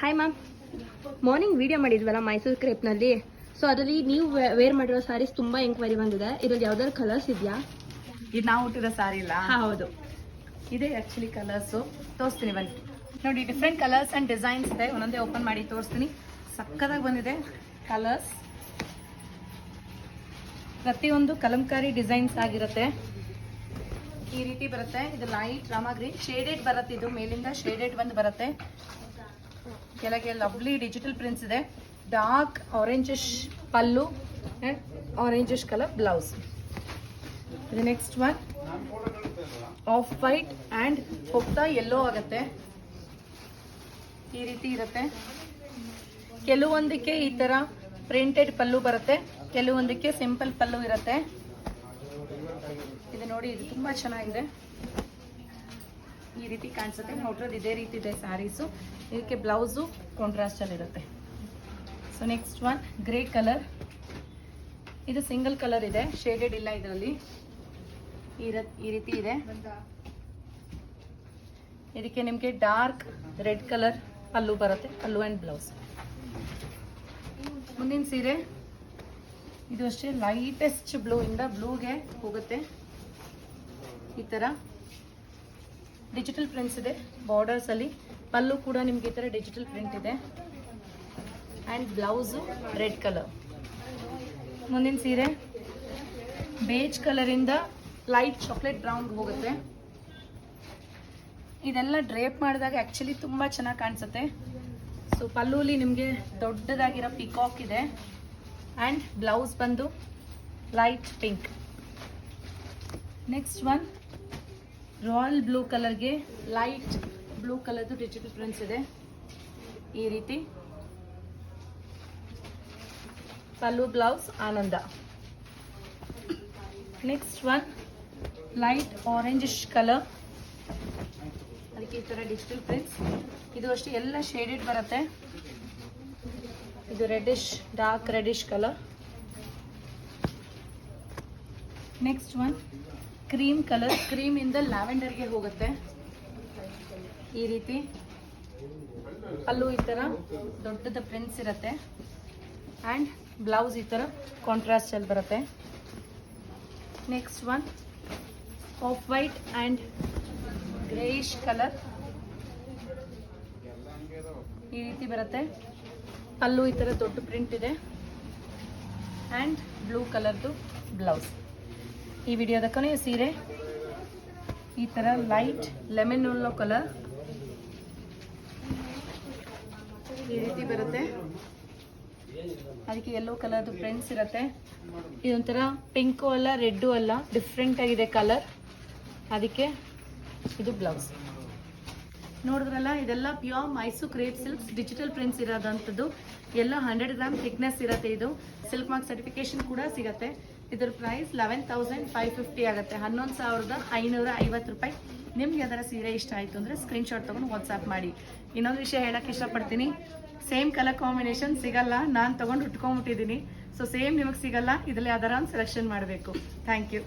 Hi ma'am morning video ಮಾಡಿದ್ವಲ್ಲ ಮೈಸೂರು ಕ್ರೇಪ್ನಲ್ಲಿ so ಅದರಲ್ಲಿ ನೀವು ವೇರ್ ಮಾಡಿರೋ ಸಾರೀಸ್ ತುಂಬಾ ಎಂಕ್ವೈರಿ ಬಂದಿದೆ. ಇದ್ರಲ್ಲಿ ಯಾವ್ದಾದ್ರು ಕಲರ್ಸ್ ಇದೆಯಾ? ಇದು ನಾವು ಹುಟ್ಟಿರೋ ಸಾರಿ ಇಲ್ಲ ಹೌದು. ಇದೆ ಆಕ್ಚುಲಿ ಕಲರ್ಸು ತೋರಿಸ್ತೀನಿ ಬನ್ನಿ. ನೋಡಿ ಡಿಫ್ರೆಂಟ್ ಕಲರ್ಸ್ ಅಂಡ್ ಡಿಸೈನ್ಸ್ ಇದೆ. ಒಂದೊಂದೇ ಓಪನ್ ಮಾಡಿ ತೋರಿಸ್ತೀನಿ. ಸಕ್ಕದಾಗಿ ಬಂದಿದೆ ಕಲರ್ಸ್ ಪ್ರತಿಯೊಂದು ಕಲಂಕಾರಿ ಡಿಸೈನ್ಸ್ ಆಗಿರುತ್ತೆ. ಈ ರೀತಿ ಬರುತ್ತೆ. ಇದು ಲೈಟ್ ರಾಮಾಗ್ರಿ ಗ್ರೀನ್ ಶೇಡೆಡ್ ಬರುತ್ತೆ ಇದು. ಮೇಲಿಂದ ಶೇಡೆಡ್ ಬಂದು ಬರುತ್ತೆ. ಕೆಳಗೆ ಲವ್ಲಿ ಡಿಜಿಟಲ್ ಪ್ರಿಂಟ್ಸ್ ಇದೆ. Dark orangish pallu and orangish colour blouse ಇದು next one off white and ಹೋಗ್ತಾ ಎಲ್ಲೋ ಆಗುತ್ತೆ. ಈ ರೀತಿ ಇರುತ್ತೆ. ಕೆಲವೊಂದಕ್ಕೆ ಈ ಥರ ಪ್ರಿಂಟೆಡ್ ಪಲ್ಲು ಬರುತ್ತೆ. ಕೆಲವೊಂದಕ್ಕೆ ಸಿಂಪಲ್ ಪಲ್ಲು ಇರುತ್ತೆ. ಇದು ನೋಡಿ, ಇದು ತುಂಬ ಚೆನ್ನಾಗಿದೆ. ಈ ರೀತಿ ಕಾಣಿಸುತ್ತೆ. ನೋಡ್ರದ್ದು ಇದೇ ರೀತಿ ಇದೆ ಸ್ಯಾರೀಸು ಇದಕ್ಕೆ ಬ್ಲೌಸು ಕಾಂಟ್ರಾಸ್ಟಲ್ಲಿ ಇರುತ್ತೆ. So next one grey colour ಇದು ಸಿಂಗಲ್ ಕಲರ್ ಇದೆ. ಶೇಡೆಡ್ ಇಲ್ಲ ಇದರಲ್ಲಿ. ಈ ಈ ರೀತಿ ಇದೆ. ಇದಕ್ಕೆ ನಿಮಗೆ ಡಾರ್ಕ್ ರೆಡ್ ಕಲರ್ ಅಲ್ಲು ಬರುತ್ತೆ. ಅಲ್ಲು ಆ್ಯಂಡ್ ಬ್ಲೌಸ್ ಮುಂದಿನ ಸೀರೆ. ಇದು ಅಷ್ಟೇ ಲೈಟೆಸ್ಟ್ ಬ್ಲೂ ಇಂದ ಬ್ಲೂಗೆ ಹೋಗುತ್ತೆ. ಈ ಥರ ಡಿಜಿಟಲ್ ಪ್ರಿಂಟ್ಸ್ ಇದೆ ಬಾರ್ಡರ್ಸ್ ಅಲ್ಲಿ. ಪಲ್ಲು ಕೂಡ ನಿಮ್ಗೆ ಈ ಥರ ಡಿಜಿಟಲ್ ಪ್ರಿಂಟ್ ಇದೆ. ಆ್ಯಂಡ್ ಬ್ಲೌಸು ರೆಡ್ ಕಲರ್ ಮುಂದಿನ ಸೀರೆ. ಬೇಜ್ ಕಲರಿಂದ ಲೈಟ್ ಚಾಕ್ಲೇಟ್ ಬ್ರೌನ್ಗೆ ಹೋಗುತ್ತೆ. ಇದೆಲ್ಲ ಡ್ರೇಪ್ ಮಾಡಿದಾಗ ಆ್ಯಕ್ಚುಲಿ ತುಂಬ ಚೆನ್ನಾಗಿ ಕಾಣಿಸುತ್ತೆ. ಸೊ ಪಲ್ಲೂಲಿ ನಿಮಗೆ ದೊಡ್ಡದಾಗಿರೋ ಪಿಕಾಕ್ ಇದೆ. ಆ್ಯಂಡ್ ಬ್ಲೌಸ್ ಬಂದು light pink next one royal blue ಕಲರ್ಗೆ light blue ಕಲರ್ದು ಡಿಜಿಟಲ್ ಪ್ರಿಂಟ್ಸ್ ಇದೆ. ಈ ರೀತಿ. ಪಲ್ಲು ಬ್ಲೌಸ್ ಆನಂದ next one light orangish colour ಅದಕ್ಕೆ ಈ ಥರ ಡಿಜಿಟಲ್ ಪ್ರಿಂಟ್ಸ್ ಇದು ಅಷ್ಟೇ ಎಲ್ಲ ಶೇಡೆಡ್ ಬರುತ್ತೆ. ಇದು reddish dark reddish colour next one cream colour cream ಇಂದ ಲ್ಯಾವೆಂಡರ್ಗೆ ಹೋಗುತ್ತೆ. ಈ ರೀತಿ. ಅಲ್ಲೂ ಈ ಥರ ದೊಡ್ಡದ ಪ್ರಿಂಟ್ಸ್ ಇರುತ್ತೆ. ಆ್ಯಂಡ್ ಬ್ಲೌಸ್ ಈ ಥರ ಕಾಂಟ್ರಾಸ್ಟ್ ಅಲ್ಲಿ ಬರುತ್ತೆ. Next one off white and greyish colour ಈ ರೀತಿ ಬರುತ್ತೆ. ಅಲ್ಲೂ ಈ ಥರ ದೊಡ್ಡ ಪ್ರಿಂಟ್ ಇದೆ. ಆ್ಯಂಡ್ ಬ್ಲೂ ಕಲರ್ದು ಬ್ಲೌಸ್ ಈ ವಿಡಿಯೋದ ಕೊನೆಯ ಸೀರೆ, ಈ ಥರ ಲೈಟ್ ಲೆಮನ್ ಉಳ್ಳೋ ಕಲರ್ ಈ ರೀತಿ ಬರುತ್ತೆ. ಅದಕ್ಕೆ ಎಲ್ಲೋ ಕಲರ್ದು ಪ್ರಿಂಟ್ಸ್ ಇರುತ್ತೆ. ಇದೊಂಥರ ಪಿಂಕು ಅಲ್ಲ ರೆಡ್ಡು ಅಲ್ಲ ಡಿಫ್ರೆಂಟ್ ಆಗಿದೆ ಕಲರ್ ಅದಕ್ಕೆ ಇದು ಬ್ಲೌಸ್ ನೋಡಿದ್ರಲ್ಲ, ಇದೆಲ್ಲ pure Mysore crepe silks digital prints ಇರೋದಂಥದ್ದು. ಎಲ್ಲ ಹಂಡ್ರೆಡ್ ಗ್ರಾಮ್ ಥಿಕ್ನೆಸ್ ಇರುತ್ತೆ ಇದು. ಸಿಲ್ಕ್ ಮಾರ್ಕ್ ಸರ್ಟಿಫಿಕೇಶನ್ ಕೂಡ ಸಿಗುತ್ತೆ. ಇದ್ರ price eleven thousand five fifty ಆಗುತ್ತೆ. ಹನ್ನೊಂದು ಸಾವಿರದ ಐನೂರ ಐವತ್ತು ರೂಪಾಯಿ. ನಿಮ್ಗೆ ಯಾವ್ದಾರ ಸೀರೆ ಇಷ್ಟ ಆಯಿತು ಅಂದರೆ ಸ್ಕ್ರೀನ್ಶಾಟ್ ತೊಗೊಂಡು ವಾಟ್ಸಾಪ್ ಮಾಡಿ. ಇನ್ನೊಂದು ವಿಷಯ ಹೇಳೋಕ್ಕೆ ಇಷ್ಟಪಡ್ತೀನಿ. ಸೇಮ್ ಕಲರ್ ಕಾಂಬಿನೇಷನ್ ಸಿಗಲ್ಲ. ನಾನು ತೊಗೊಂಡು ಉಟ್ಕೊಂಡ್ಬಿಟ್ಟಿದ್ದೀನಿ ಸೊ ಸೇಮ್ ನಿಮಗೆ ಸಿಗಲ್ಲ. ಇದರಲ್ಲಿ ಯಾವ್ದಾರ ಒಂದು ಸೆಲೆಕ್ಷನ್ ಮಾಡಬೇಕು. Thank you